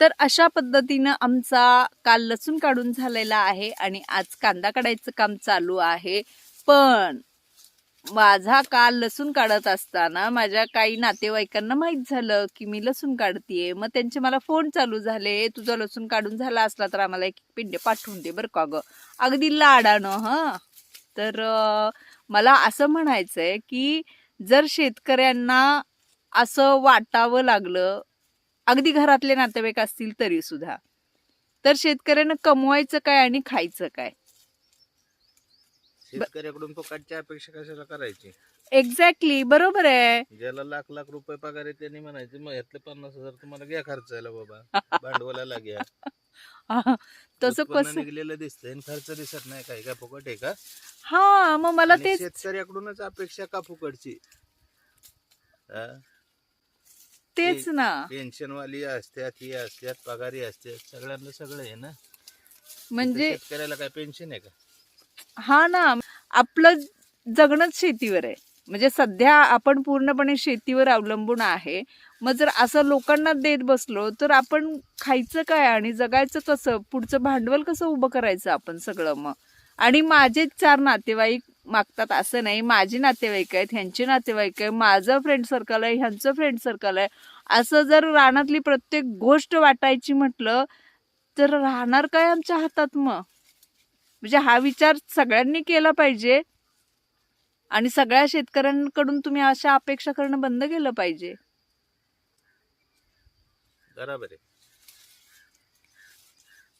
तर अशा पद्धतीनं आमचा काल लसूण काढून झालेला आहे आणि आज कांदा काढायचं काम चालू आहे. पण माझा काल लसूण काढत असताना माझ्या काही नातेवाईकांना माहीत झालं की मी लसूण काढतीये. मग त्यांचे मला फोन चालू झाले तुझा लसूण काढून झाला असला तर आम्हाला एक पिंडे पाठवून दे बरं का ग. अगदी लाडानं हा. तर मला असं म्हणायचंय की जर शेतकऱ्यांना असं वाटावं लागलं अगदी घरातले नातेवाईक असतील तरी सुद्धा. तर शेतकऱ्यानं कमवायचं काय आणि खायचं काय? शेतकऱ्याकडून फुकटची अपेक्षा कशाला करायची? एक्झॅक्टली बरोबर आहे. ज्याला लाख लाख रुपये पगार आहे त्यांनी म्हणायचे मग यातले पन्नास हजार तुम्हाला घ्या खर्चायला बाबा. भांडवलाला घ्या. तसं कसं? निघलेलं दिसतंय आणि खर्च दिसत नाही काय काय फुकट आहे का? हा मग मला तेच शेतकऱ्याकडूनच अपेक्षा का फुकटची? तेच ना. पेन्शन वाली असत्यात ही असत्यात पगारी असतात सगळ्यांना सगळं आहे ना. म्हणजे शेतकऱ्याला काय पेन्शन आहे का? हा ना. आपलं जगणंच शेतीवर आहे. म्हणजे सध्या आपण पूर्णपणे शेतीवर अवलंबून आहे. मग जर असं लोकांना देत बसलो तर आपण खायचं काय आणि जगायचं कसं? पुढचं भांडवल कसं उभं करायचं आपण सगळं मग? आणि माझे चार नातेवाईक मागतात असं नाही. माझे नातेवाईक आहेत ह्यांचे नातेवाईक आहे माझं फ्रेंड सर्कल आहे ह्यांचं फ्रेंड सर्कल आहे. असं जर रानातली प्रत्येक गोष्ट वाटायची म्हटलं तर राहणार काय आमच्या हातात मग म्हणजे हा विचार सगळ्यांनी केला पाहिजे आणि सगळ्या शेतकऱ्यांकडून तुम्ही अशा अपेक्षा करणं बंद केलं पाहिजे. बरोबर आहे.